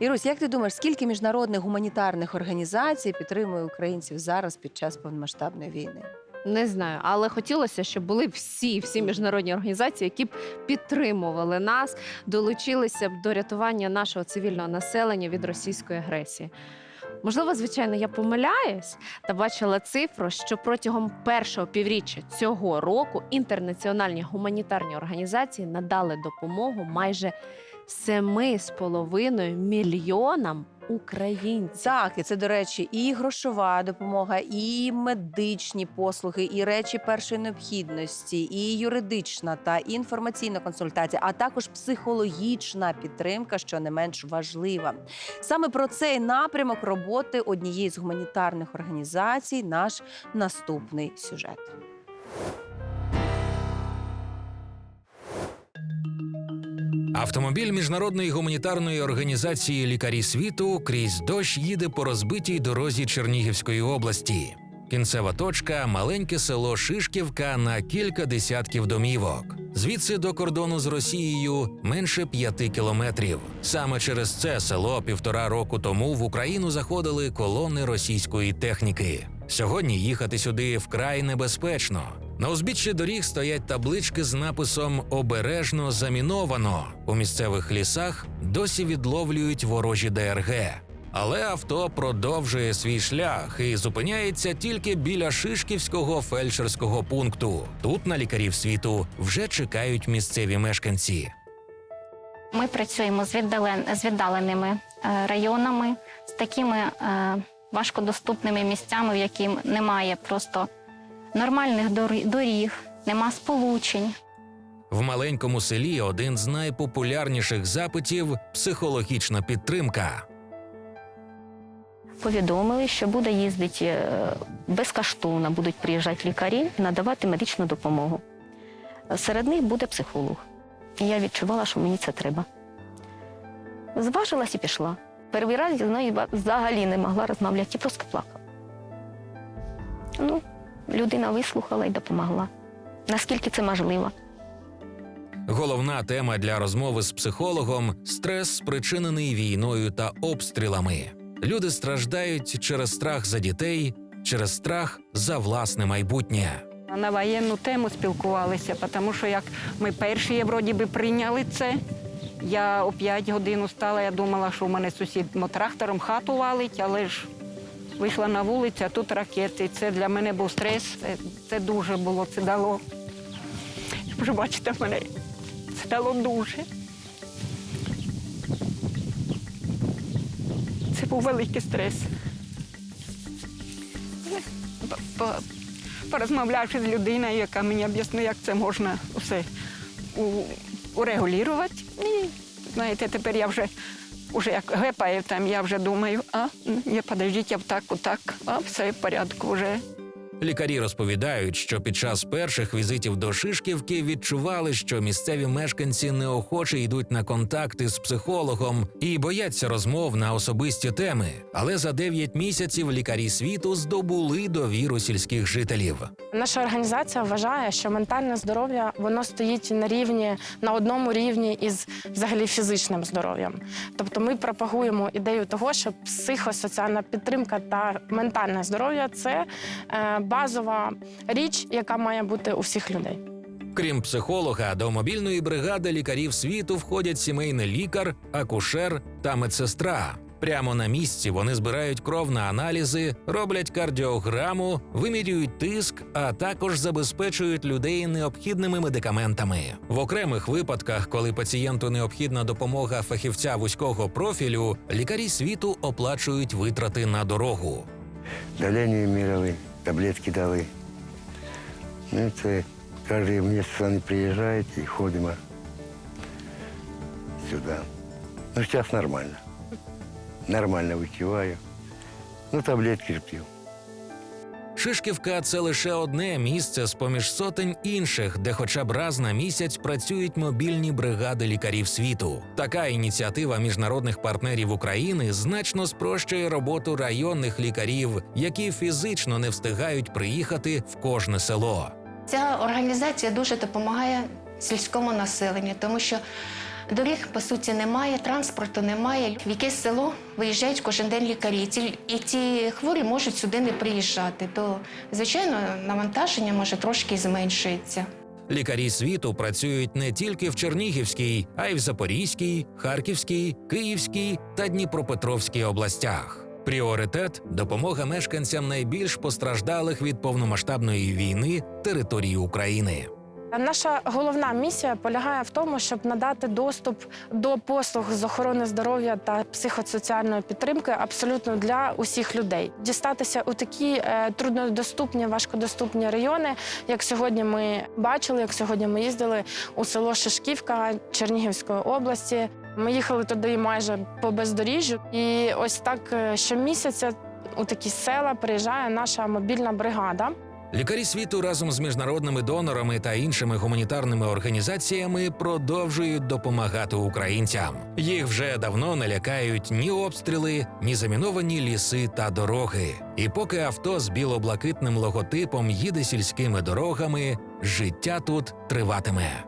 Ірусь, як ти думаєш, скільки міжнародних гуманітарних організацій підтримує українців зараз під час повномасштабної війни? Не знаю, але хотілося, щоб були всі, всі міжнародні організації, які б підтримували нас, долучилися б до рятування нашого цивільного населення від російської агресії. Можливо, звичайно, я помиляюсь та бачила цифру, що протягом першого півріччя цього року інтернаціональні гуманітарні організації надали допомогу майже 7,5 мільйонам українців. Так, і це, до речі, і грошова допомога, і медичні послуги, і речі першої необхідності, і юридична та інформаційна консультація, а також психологічна підтримка, що не менш важлива. Саме про цей напрямок роботи однієї з гуманітарних організацій наш наступний сюжет. Автомобіль міжнародної гуманітарної організації Лікарі світу крізь дощ їде по розбитій дорозі Чернігівської області. Кінцева точка маленьке село Шишківка на кілька десятків домівок. Звідси до кордону з Росією менше п'яти кілометрів. Саме через це село півтора року тому в Україну заходили колони російської техніки. Сьогодні їхати сюди вкрай небезпечно. На узбіччі доріг стоять таблички з написом Обережно заміновано. У місцевих лісах досі відловлюють ворожі ДРГ. Але авто продовжує свій шлях і зупиняється тільки біля Шишківського фельдшерського пункту. Тут на лікарів світу вже чекають місцеві мешканці. Ми працюємо з, віддален... з віддаленими е, районами, з такими е, важкодоступними місцями, в яким немає просто нормальних доріг, нема сполучень. В маленькому селі один з найпопулярніших запитів психологічна підтримка. Повідомили, що буде їздити е, безкоштовно, будуть приїжджати лікарі надавати медичну допомогу. Серед них буде психолог. І я відчувала, що мені це треба. Зважилась і пішла. Перший раз зі мною взагалі не могла розмовляти, я просто плакала. Ну, людина вислухала і допомогла. Наскільки це можливо. Головна тема для розмови з психологом стрес, спричинений війною та обстрілами. Люди страждають через страх за дітей, через страх за власне майбутнє. На воєнну тему спілкувалися, тому що як ми перші вроді би прийняли це. Я о 5 годин стала, я думала, що в мене сусід трактором хату валить, але ж вийшла на вулицю, а тут ракети. Це для мене був стрес. Це, це дуже було, це дало. Ви бачите, мене це дало дуже. Це був великий стрес. По- по- порозмовлявши з людиною, яка мені об'яснила, як це можна все урегулювати. І знаєте, тепер я вже, уже як гепає там, я вже думаю, а не подождіть, я так, отак, а все в порядку вже. Лікарі розповідають, що під час перших візитів до Шишківки відчували, що місцеві мешканці неохоче йдуть на контакти з психологом і бояться розмов на особисті теми. Але за 9 місяців лікарі світу здобули довіру сільських жителів. Наша організація вважає, що ментальне здоров'я воно стоїть на рівні на одному рівні із взагалі фізичним здоров'ям. Тобто ми пропагуємо ідею того, що психосоціальна підтримка та ментальне здоров'я це е, базова річ, яка має бути у всіх людей. Крім психолога, до мобільної бригади лікарів світу входять сімейний лікар, акушер та медсестра. Прямо на місці вони збирають кров на аналізи, роблять кардіограму, вимірюють тиск, а також забезпечують людей необхідними медикаментами. В окремих випадках, коли пацієнту необхідна допомога фахівця вузького профілю, лікарі світу оплачують витрати на дорогу. давление мировые, таблетки дали. Ну, це кожен місяць вони приїжджають і ходимо сюди. Ну, зараз нормально. Нормально витіваю. Ну, таблетки ж п'ю. Шишківка це лише одне місце з поміж сотень інших, де хоча б раз на місяць працюють мобільні бригади лікарів світу. Така ініціатива міжнародних партнерів України значно спрощує роботу районних лікарів, які фізично не встигають приїхати в кожне село. Ця організація дуже допомагає сільському населенню, тому що Доріг, по суті, немає, транспорту немає. В якесь село виїжджають кожен день лікарі. І ті хворі можуть сюди не приїжджати. То, звичайно, навантаження може трошки зменшується. Лікарі світу працюють не тільки в Чернігівській, а й в Запорізькій, Харківській, Київській та Дніпропетровській областях. Пріоритет допомога мешканцям найбільш постраждалих від повномасштабної війни території України. Наша головна місія полягає в тому, щоб надати доступ до послуг з охорони здоров'я та психосоціальної підтримки абсолютно для усіх людей. Дістатися у такі е, труднодоступні, важкодоступні райони, як сьогодні ми бачили, як сьогодні ми їздили у село Шишківка Чернігівської області. Ми їхали туди майже по бездоріжжю, і ось так е, щомісяця у такі села приїжджає наша мобільна бригада. Лікарі світу разом з міжнародними донорами та іншими гуманітарними організаціями продовжують допомагати українцям. Їх вже давно не лякають ні обстріли, ні заміновані ліси та дороги. І поки авто з біло-блакитним логотипом їде сільськими дорогами, життя тут триватиме.